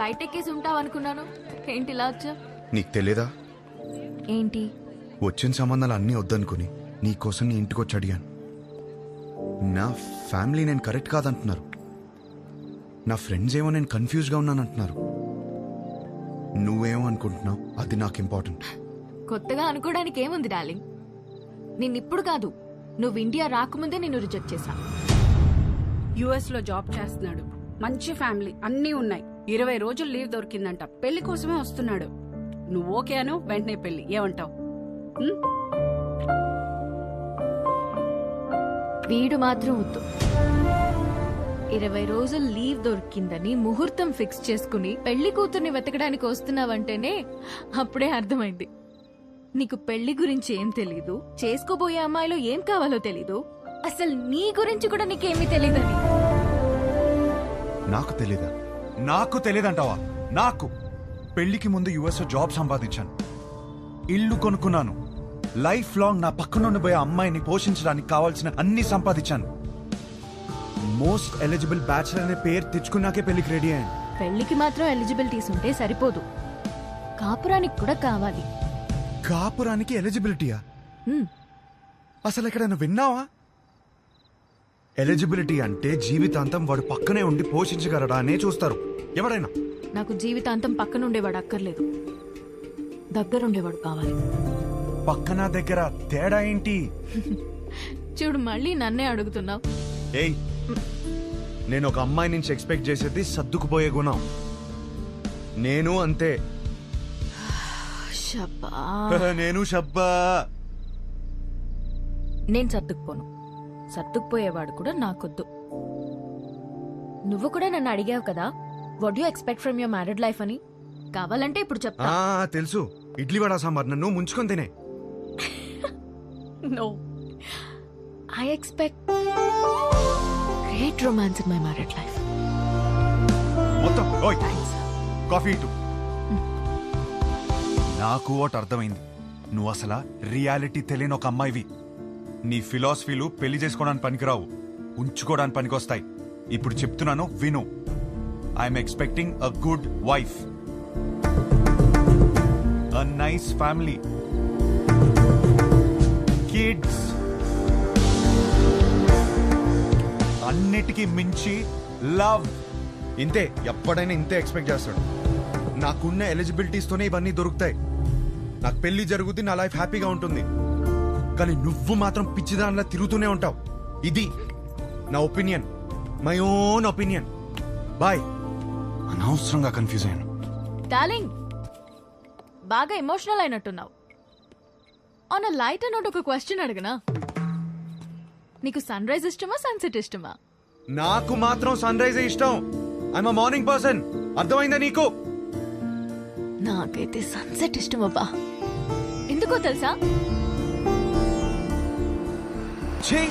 Flight ఎక్కేసి ఉంటావు అనుకున్నాను. ఏంటి ఇలా వచ్చా నీకు తెలియదా ఏంటి? వచ్చిన సంబంధాలు అన్నీ వద్దనుకుని నీకోసం నీ ఇంటికి వచ్చి అడిగాను. నా ఫ్యామిలీ నేను కరెక్ట్ కాదంటున్నారు. నా ఫ్రెండ్స్ ఏమో నేను కన్ఫ్యూజ్గా ఉన్నానంటున్నారు. నువ్వేమో అనుకుంటున్నావు అది నాకు ఇంపార్టెంట్. కొత్తగా అనుకోవడానికి ఏముంది డార్లింగ్? నిన్నిప్పుడు కాదు నువ్వు ఇండియా రాకముందే నిన్ను రిజెక్ట్ చేశా. యుఎస్లో జాబ్ చేస్తున్నాడు. మంచి ఫ్యామిలీ అన్నీ ఉన్నాయి. ఇరవై రోజులు లీవ్ దొరికిందంట. పెళ్ళి కోసమే వస్తున్నాడు. నువ్వు ఓకే అను వెంటనే పెళ్ళి. ఏమంటావు? వీడు మాత్రం వద్దు. ఇరవై రోజులు లీవ్ దొరికిందని ముహూర్తం ఫిక్స్ చేసుకుని పెళ్ళి కూతుర్ని వెతకడానికి వస్తున్నావంటేనే అప్పుడే అర్థమైంది. నీకు పెళ్ళి గురించి ఏం తెలీదు? చేసుకోబోయే అమ్మాయిలో ఏం కావాలో తెలీదు? అసలు నీ గురించి కూడా నీకేమీ తెలీదని? నాకు తెలీదా? నాకు తెలియదంటావా? నాకు. పెళ్ళికి ముందు యుఎస్ జాబ్ సంపాదించాను. ఇల్లు కొనుక్కున్నాను. లైఫ్ లాంగ్ నా పక్కన ఉండిపోయే అమ్మాయిని పోషించడానికి కావాల్సిన అన్ని సంపాదించాను. మోస్ట్ ఎలిజిబుల్ బ్యాచులర్ అనే పేరు తెచ్చుకున్నాకే పెళ్ళికి రెడీ అయ్యాను. పెళ్ళికి మాత్రం ఎలిజిబిలిటీస్ ఉంటే సరిపోదు. కాపురానికి కూడా కావాలి. కాపురానికి ఎలిజిబిలిటీయా. అసలు ఎక్కడైనా విన్నావా? ఎలిజిబిలిటీ అంటే జీవితాంతం వాడు పక్కనే ఉండి పోషించగలడా అనే చూస్తారు. ఎవరైనా నాకు జీవితాంతం పక్కనుండేవాడు అక్కర్లేదు. దగ్గరుండేవాడు కావాలి. పక్కన దగ్గర తేడా ఏంటి? చూడు మళ్ళీ నన్నే అడుగుతున్నావు. ఏయ్ నేను ఒక అమ్మాయి నుంచి ఎక్స్పెక్ట్ చేసేది సర్దుకుపోయే గుణం. నేను అంతే. నేను షబ్బా. నేను సర్దుకుపోను. సర్దుకుపోయేవాడు కూడా నాకొద్దు. నువ్వు కూడా నన్ను అడిగావు కదా what you expect from your married life అని? కావాలంటే ఇప్పుడు చెప్తా. ఆ, తెలుసు. ఇడ్లీ వడ సాంబార్ నన్ను ముంచుకొని తినే. No I expect great romance in my married life మొత్తం ఓయ్ కాఫీ ఇటు. నాకు ఒకటి అర్థమైంది. నువ్వు అసలు రియాలిటీ తెలియని ఒక అమ్మాయివి. నీ ఫిలాసఫీలు పెళ్ళి చేసుకోవడానికి పనికిరావు. ఉంచుకోవడానికి పనికొస్తాయి. ఇప్పుడు చెప్తున్నాను విను. I'm expecting a good wife a nice family kids అన్నిటికీ మించి లవ్ ఇంతే ఎప్పుడైనా ఇంతే ఎక్స్పెక్ట్ చేస్తాడు. నాకున్న ఎలిజిబిలిటీస్తోనే ఇవన్నీ దొరుకుతాయి. నాకు పెళ్ళి జరుగుతుంది నా లైఫ్ హ్యాపీగా ఉంటుంది. కానీ నువ్వు మాత్రం పిచ్చిదానిలా తిరుగుతూనే ఉంటావు. ఇది నా opinion. My own opinion. Boy. అనవసరంగా కన్ఫ్యూజ్ అయ్యాను. డార్లింగ్ బాగా ఎమోషనల్ అయినట్టున్నావు. ఆన్ అ లైట్ నోట్ ఒక క్వశ్చన్ అడగనా. నీకు సన్ రైజ్ ఇష్టమా సన్సెట్ ఇష్టమా? నాకు మాత్రం సన్ రైజ్ ఇష్టం. ఐఎమ్ మార్నింగ్ పర్సన్ అర్థమైందా నీకు? నాకైతే సన్సెట్ ఇష్టం అబ్బా. ఎందుకో తెలుసా? 亲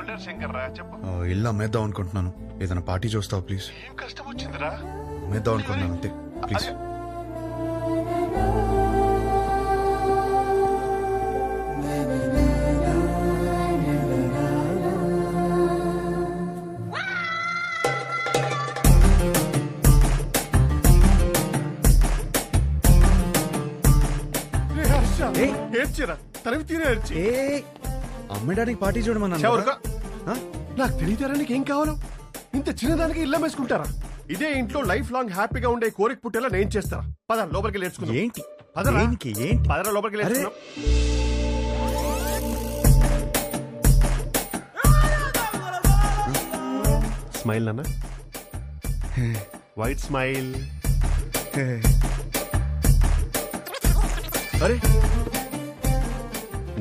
శంకర్ రా చెప్పు. ఆ, ఇల్లు అమ్మేద్దాం అనుకుంటున్నాను. ఏదైనా పార్టీ చూస్తావా ప్లీజ్ ఏం కష్టం వచ్చిందిరా? అమ్మేద్దాం అనుకుంటున్నాను అంతే. ప్లీజ్ ఏడ్చిరా? తరివి తీరే ఏడ్చి? ఏ అమ్మ డాడీకి పార్టీ ఆ? నాకు తెలియతారా నీకు ఏం కావాలో? ఇంత చిన్నదానికి ఇల్లం వేసుకుంటారా? ఇదే ఇంట్లో లైఫ్ లాంగ్ హ్యాపీగా ఉండే కోరిక పుట్టేలా నేను చేస్తారా? పద లోపలికి నేర్చుకుందాం ఏంటి? పదరా. దేనికి? ఏంటి? పదరా లోపలికి స్మైల్ నాన్న. వైట్ స్మైల్ అరే!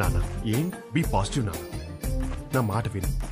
నాన్న ఏం బీ పాజిటివ్ నాన్న. నా మాట విను.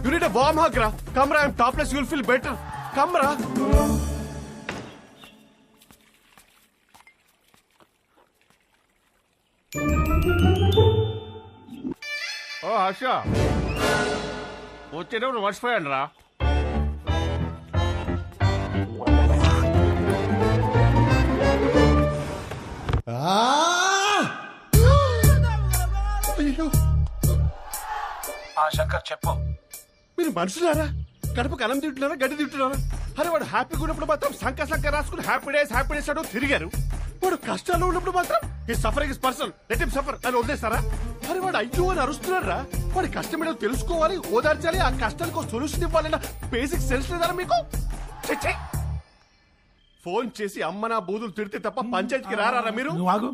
రా యు నీడ్ వార్మ్ హగ్ రా కమ్ రా I'm topless you'll feel better come రా ఓ హర్ష. వచ్చేటప్పుడు మర్చిపోయాను రా. శంకర్ చెప్పు. మీరు మనుషులారా? కడుపుకి అన్నం తింటున్నారా గడ్డి తింటున్నారా? అరే వాడు హ్యాపీగా ఉన్నప్పుడు మాత్రం సంక సంక రాసుకుని హ్యాపీ డేస్ హ్యాపీ డేస్ అంటూ తిరిగారు. వాడు కష్టాల్లో ఉన్నప్పుడు మాత్రం ఈ suffering is personal let him suffer అని వదిలేస్తారా? అరే వాడు అయ్యో అని అరుస్తున్నారా వాడి కష్టం ఏంటో తెలుసుకోవాలి ఓదార్చాలి ఆ కష్టానికి సొల్యూషన్ ఇవ్వాలన్న బేసిక్ సెన్స్ లేదారా మీకు. ఫోన్ చేసి అమ్మ నా బూదులు తిడితే తప్ప పంచాయతీకి రారా మీరు? నువ్వు ఆగు.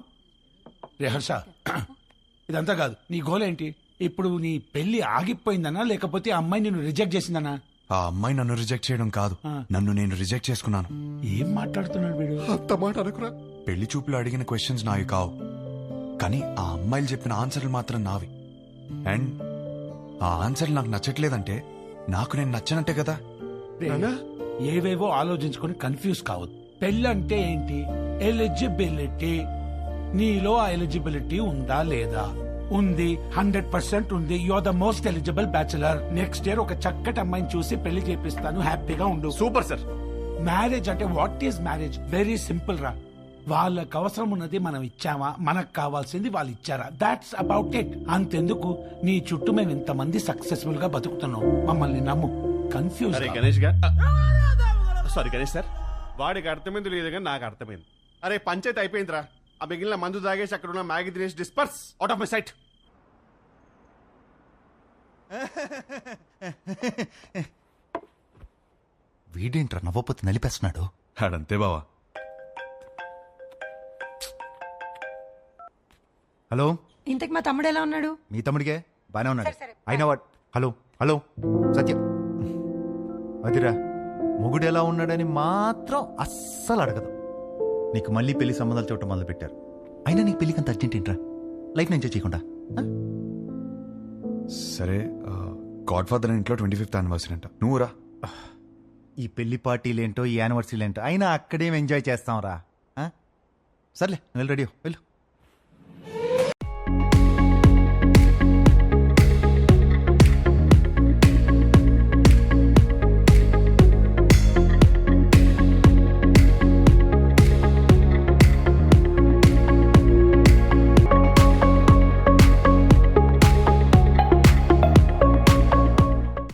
రే హర్ష. ఇదంతా కాదు. నీ గోల్ ఏంటి ఇప్పుడు నీ పెళ్ళి ఆగిపోయిందనా? లేకపోతే ఆ అమ్మాయి నిన్ను రిజెక్ట్ చేసిందనా? ఆ అమ్మాయి నన్ను రిజెక్ట్ చేయడం కాదు. నన్ను నేను రిజెక్ట్ చేసుకున్నాను. ఏం మాట్లాడుతున్నాడు వీడు? అంత మాట అనుకురా. పెళ్ళి చూపులు అడిగిన క్వశ్చన్స్ నావి కావు. కానీ ఆ అమ్మాయిలు చెప్పిన ఆన్సర్లు మాత్రం నావి. అండ్ ఆ ఆన్సర్లు నాకు నచ్చట్లేదంటే నాకు నేను నచ్చనట్టే కదా? ఏవేవో ఆలోచించుకొని కన్ఫ్యూజ్ కావద్దు. పెళ్ళి అంటే ఏంటి? ఎలిజిబిలిటీ నీలో ఆ ఎలిజిబిలిటీ ఉందా లేదా? ఉంది హండ్రెడ్ పర్సెంట్ ఉంది. You are the most eligible bachelor next year ఒక చక్కటి అమ్మాయిని చూసి పెళ్ళి చేపిస్తాను. హ్యాపీగా ఉండు. సూపర్ సార్ మ్యారేజ్ అంటే what is marriage very simple రా. వాళ్ళకి అవసరం ఉన్నది మనం ఇచ్చామా? మనకు కావాల్సింది వాళ్ళు ఇచ్చారా? దాట్స్ అబౌట్ ఇట్ అంతెందుకు? నీ చుట్టూ మేము ఇంతమంది సక్సెస్ఫుల్గా బతుకుతున్నాం. మమ్మల్ని నమ్ము. కన్ఫ్యూజ్ అరే గణేష్ గారు సారీ గణేష్ సార్. వాడికి అర్థమైంది లేదు కానీ నాకు అర్థమైంది. అరే పంచాయతీ అయిపోయిందిరా. ఆ మిగిలిన మందు తాగేసి అక్కడ ఉన్న మ్యాగీ తినేసి disperse out of my sight వీడేంట్రా నవ్వపోతే నలిపేస్తున్నాడు? అడంతే బావా. హలో? ఇంతకు మా తమ్ముడు ఎలా ఉన్నాడు? మీ తమ్ముడికే? బానే ఉన్నాడు. అయినా వాట్ హలో హలో సత్యం. అదిరా మొగుడు ఎలా ఉన్నాడని మాత్రం అస్సలు అడగదు. నీకు మళ్ళీ పెళ్ళి సంబంధాలు చూడటం మొదలు పెట్టారు అయినా నీకు పెళ్ళికి అంత అర్జెంట్ ఏంట్రా? లైఫ్ ఎంజాయ్ చేయకుండా? సరే గాడ్ ఫాదర్ ఇంట్లో ట్వంటీ ఫిఫ్త్ యానివర్సరీ అంట. నువ్వు రా. ఈ పెళ్ళి పార్టీలు ఏంటో ఈ యానివర్సరీలు ఏంటో అయినా అక్కడేం ఎంజాయ్ చేస్తాంరా? ఆ? సర్లే నువ్వు వెళ్ళి రెడీ. వెళ్ళు.